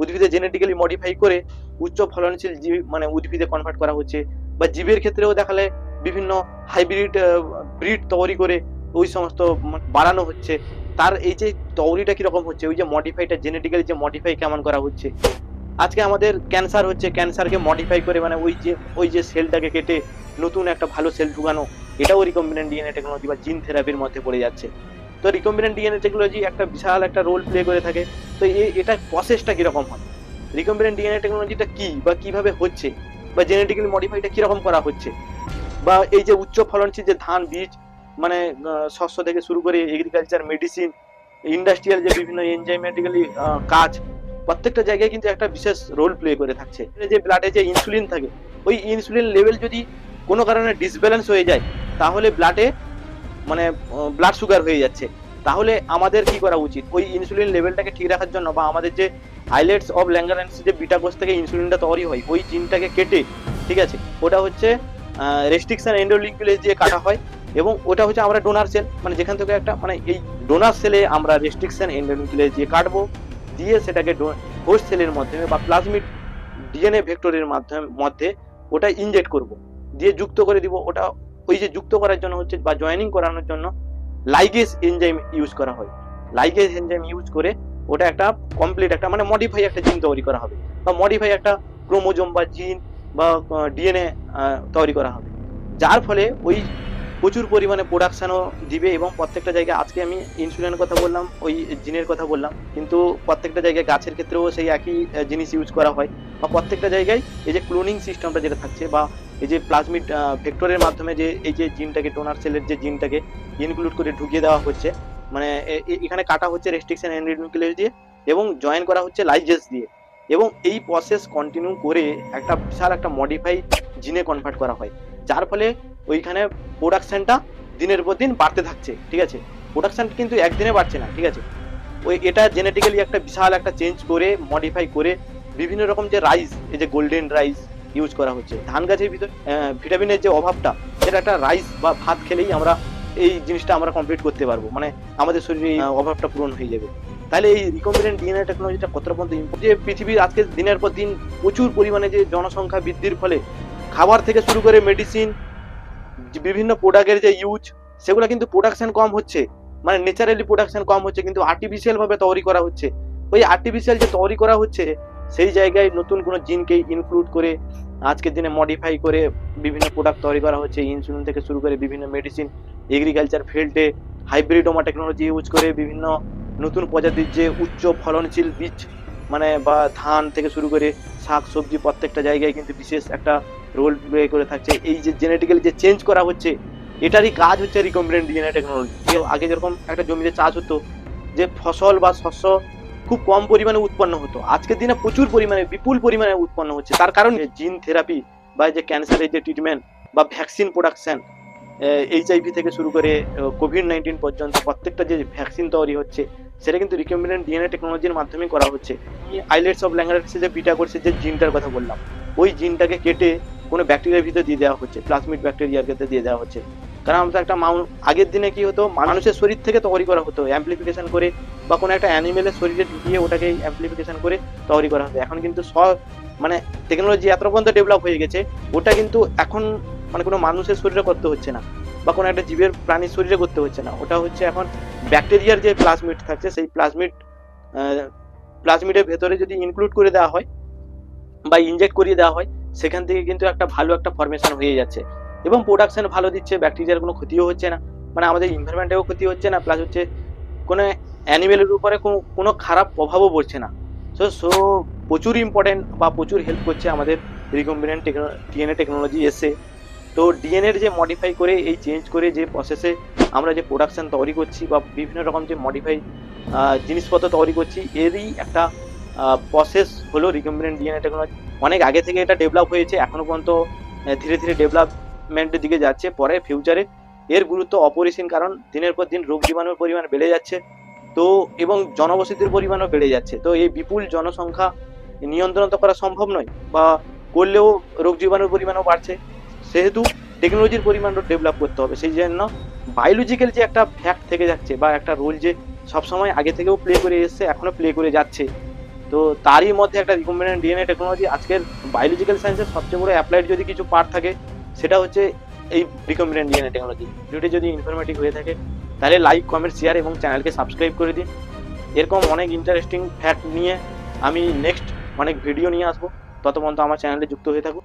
উদ্ভিদে genetically modify করে উচ্চ ফলনশীল জীব মানে উদ্ভিদে কনভার্ট করা হচ্ছে বা জীবের ক্ষেত্রেও দেখালে বিভিন্ন হাইব্রিড ব্রিড তৈরি করে ওই সমস্ত বাড়ানো হচ্ছে। তার এই যে তৈরিটা কীরকম হচ্ছে, ওই যে মডিফাইটা জেনেটিক্যালি যে মডিফাই কেমন করা হচ্ছে? আজকে আমাদের ক্যান্সার হচ্ছে ক্যান্সারকে মডিফাই করে মানে ওই যে ওই যে সেলটাকে কেটে নতুন একটা ভালো সেল ঢুকানো, এটাও রিকম্বিনেন্ট ডিএনএ টেকনোলজি বা জিন থেরাপির মধ্যে পড়ে যাচ্ছে। তো রিকম্বিনেন্ট ডিএনএ টেকনোলজি একটা বিশাল একটা রোল প্লে করে থাকে। তো এই এটা প্রসেসটা কীরকম হয়? রিকম্বিনেন্ট ডিএনএ টেকনোলজিটা কি বা কীভাবে হচ্ছে? বা জেনেটিক্যালি মডিফাইটা কীরকম করা হচ্ছে? বা এই যে উচ্চ ফলনশীল যে ধান বীজ মানে শস্য থেকে শুরু করে এগ্রিকালচার মেডিসিন ইন্ডাস্ট্রিয়াল যে বিভিন্ন এনজাইমেটিক্যালি কাজ, প্রত্যেকটা জায়গায় কিন্তু একটা বিশেষ রোল প্লে করে থাকছে। যে ব্লাডে যে ইনসুলিন থাকে, ওই ইনসুলিন লেভেল যদি কোনো কারণে ডিসব্যালেন্স হয়ে যায়, তাহলে ব্লাডে মানে ব্লাড সুগার হয়ে যাচ্ছে। তাহলে আমাদের কি করা উচিত? ওই ইনসুলিন লেভেলটাকে ঠিক রাখার জন্য বা আমাদের যে আইলেটস অফ ল্যাঙ্গারেন্স যে বিটা কোষ থেকে ইনসুলিনটা তৈরি হয়, ওই জিনটাকে কেটে, ঠিক আছে? ওটা হচ্ছে রেস্ট্রিকশন এন্ডোলিঙ্কুলেজ দিয়ে কাটা হয় এবং ওটা হচ্ছে আমরা ডোনার সেল মানে যেখান থেকে একটা মানে এই ডোনার সেলে আমরা রেস্ট্রিকশন এন্ডোলিঙ্কুলেজ দিয়ে কাটবো, দিয়ে সেটাকে হোস্ট সেলের মাধ্যমে বা প্লাজমিড ডিএনএ ভেক্টরের মাধ্যমে, মধ্যে ওটা ইনজেক্ট করব। দিয়ে যুক্ত করে দিব, ওটা ওই যে যুক্ত করার জন্য হচ্ছে বা জয়েনিং করানোর জন্য লাইগেস এনজাইম ইউজ করা হয়। লাইগেস এনজাইম ইউজ করে ওটা একটা কমপ্লিট একটা মানে মডিফাই একটা জিন তৈরি করা হবে। বা মডিফাই একটা ক্রোমোজোম বা জিন বা ডিএনএ তৈরি করা হবে। যার ফলে ওই প্রচুর পরিমাণে প্রোডাকশানও দিবে এবং প্রত্যেকটা জায়গায় আজকে আমি ইনসুলিনের কথা বললাম, ওই জিনের কথা বললাম। কিন্তু প্রত্যেকটা জায়গায় গাছের ক্ষেত্রেও সেই একই জিনিস ইউজ করা হয়। বা প্রত্যেকটা জায়গায় এই যে ক্লোনিং সিস্টেমটা যেটা থাকছে বা এই যে প্লাজমিড ভেক্টরের মাধ্যমে যে, এই যে জিনটাকে ডোনার সেলের যে জিনটাকে ইনক্লুড করে ঢুকিয়ে দেওয়া হচ্ছে মানে এখানে কাটা হচ্ছে রেস্ট্রিকশন এন্ডোনিউক্লিয়াস দিয়ে এবং জয়েন করা হচ্ছে লাইজেস দিয়ে এবং এই প্রসেস কন্টিনিউ করে একটা বিশাল একটা মডিফাই জিনে কনভার্ট করা হয়, যার ফলে ওইখানে প্রোডাকশানটা দিনের পর দিন বাড়তে থাকছে, ঠিক আছে? প্রোডাকশন কিন্তু একদিনে বাড়ছে না, ঠিক আছে? ওই এটা জেনেটিক্যালি একটা বিশাল একটা চেঞ্জ করে মডিফাই করে বিভিন্ন রকম যে রাইস এই যে গোল্ডেন রাইস ইউজ করা হচ্ছে। ধান গাছের ভিতরে ভিটামিনের যে অভাবটা, সেটা একটা রাইস বা ভাত খেলেই আমরা এই জিনিসটা আমরা কমপ্লিট করতে পারব। মানে আমাদের শরীরে এই অভাবটা পূরণ হয়ে যাবে। তাহলে এই রিকম্বিনেন্ট ডিএনএ টেকনোলজিটা কতটা পর্যন্ত? যে পৃথিবীর আজকে দিনের পর দিন প্রচুর পরিমাণে যে জনসংখ্যা বৃদ্ধির ফলে খাবার থেকে শুরু করে মেডিসিন বিভিন্ন প্রোডাক্টের যে ইউজ সেগুলো কিন্তু প্রোডাকশন কম হচ্ছে। মানে ন্যাচারালি প্রোডাকশন কম হচ্ছে, কিন্তু আর্টিফিশিয়াল ভাবে তৈরি করা হচ্ছে। ওই আর্টিফিশিয়াল যে তৈরি করা হচ্ছে সেই জায়গায় নতুন কোনো জিনকে ইনক্লুড করে, আজকের দিনে মডিফাই করে বিভিন্ন প্রোডাক্ট তৈরি করা হচ্ছে। ইনসুলিন থেকে শুরু করে বিভিন্ন মেডিসিন এগ্রিকালচার ফিল্ডে হাইব্রিডোমা টেকনোলজি ইউজ করে বিভিন্ন নতুন প্রজাতির যে উচ্চ ফলনশীল বীজ মানে বা ধান থেকে শুরু করে শাক, সবজি প্রত্যেকটা জায়গায় কিন্তু বিশেষ একটা রোল প্লে করে থাকছে। এই যে জেনেটিক্যালি যে চেঞ্জ করা হচ্ছে, এটারই কাজ হচ্ছে রিকম্বিনেন্ট ডিএনএ টেকনোলজি আগে যেরকম একটা জমিতে চাষ হতো, যে ফসল বা শস্য খুব কম পরিমাণে উৎপন্ন হতো। আজকের দিনে প্রচুর পরিমাণে, বিপুল পরিমাণে উৎপন্ন হচ্ছে। তার কারণ জিন থেরাপি বা যে ক্যান্সারের যে ট্রিটমেন্ট বা ভ্যাকসিন প্রোডাকশন এইচআইভি থেকে শুরু করে কোভিড নাইন্টিন পর্যন্ত প্রত্যেকটা যে ভ্যাকসিন তৈরি হচ্ছে, সেটা কিন্তু রিকম্বিনেন্ট ডিএনএ টেকনোলজির মাধ্যমে করা হচ্ছে। আইলেটস অফ ল্যাঙ্গারেন্সে যে বিটা করছে, যে জিনটার কথা বললাম, ওই জিনটাকে কেটে কোনো ব্যাকটেরিয়ার ভিতরে দিয়ে দেওয়া হচ্ছে প্লাজমিড ব্যাকটেরিয়ার ক্ষেত্রে দিয়ে দেওয়া হচ্ছে। কারণ আমরা একটা আগের দিনে কি হতো, মানুষের শরীর থেকে তৈরি করা হতো অ্যাম্পলিফিকেশন করে বা কোনো একটা অ্যানিমেলের শরীরে ঢুকিয়ে ওটাকে অ্যাম্পলিফিকেশন করে তৈরি করা হতো। এখন কিন্তু সব মানে টেকনোলজি এত পর্যন্ত ডেভেলপ হয়ে গেছে, ওটা কিন্তু এখন মানে কোনো মানুষের শরীরে করতে হচ্ছে না বা কোনো একটা জীবের প্রাণীর শরীরে করতে হচ্ছে না। ওটা হচ্ছে এখন ব্যাকটেরিয়ার যে প্লাজমিড থাকছে, সেই প্লাজমিড প্লাজমিডের ভেতরে যদি ইনক্লুড করে দেওয়া হয় বা ইনজেক্ট করিয়ে দেওয়া হয়, সেখান থেকে কিন্তু একটা ভালো একটা ফরমেশন হয়ে যাচ্ছে। এবং প্রোডাকশন ভালো দিচ্ছে ব্যাকটেরিয়ার কোনো ক্ষতিও হচ্ছে না মানে আমাদের ইনভারমেন্টেও ক্ষতি হচ্ছে না প্লাস হচ্ছে কোনো অ্যানিমেলের উপরে কোনো কোনো খারাপ প্রভাবও পড়ছে না। সো সো প্রচুর ইম্পর্টেন্ট বা প্রচুর হেল্প করছে আমাদের রিকম্বিনেন্ট ডিএনএ টেকনোলজি এসে। তো ডিএনএর যে মডিফাই করে, এই চেঞ্জ করে যে প্রসেসে আমরা যে প্রোডাকশন তৈরি করছি বা বিভিন্ন রকম যে মডিফাই জিনিসপত্র তৈরি করছি, এরই একটা প্রসেস হলো রিকম্বিনেন্ট ডিএনএ টেকনোলজি অনেক আগে থেকে এটা ডেভেলপ হয়েছে এখনও পর্যন্ত ধীরে ধীরে ধীরে ডেভেলপমেন্টের দিকে যাচ্ছে। পরে ফিউচারে এর গুরুত্ব অপরিসীম, কারণ দিনের পর দিন রোগ জীবাণুর পরিমাণ বেড়ে যাচ্ছে। তো, এবং জনবসতির পরিমাণও বেড়ে যাচ্ছে। তো, এই বিপুল জনসংখ্যা নিয়ন্ত্রণ তো করা সম্ভব নয়, বা করলেও রোগ জীবাণুর পরিমাণও বাড়ছে। সেহেতু টেকনোলজির পরিমাণও ডেভেলপ করতে হবে। সেই জন্য বায়োলজিক্যাল যে একটা ফ্যাক্ট থেকে যাচ্ছে, বা একটা রোল যে সবসময় আগে থেকেও প্লে করে এসছে এখনও প্লে করে যাচ্ছে। তো, তারই মধ্যে একটা রিকম্বিনেন্ট ডিএনএ টেকনোলজি আজকের বায়োলজিক্যাল সায়েন্সের সবচেয়ে বড় অ্যাপ্লাইড যদি কিছু পার্ট থাকে সেটা হচ্ছে এই রিকম্বিনেন্ট ডিএনএ টেকনোলজি ভিডিওটি যদি ইনফরমেটিভ হয়ে থাকে, তাহলে লাইক কমেন্ট শেয়ার এবং চ্যানেলকে সাবস্ক্রাইব করে দিন। এরকম অনেক ইন্টারেস্টিং ফ্যাক্ট নিয়ে আমি নেক্সট অনেক ভিডিও নিয়ে আসব। তত পর্যন্ত আমার চ্যানেলে যুক্ত হয়ে থাকুন।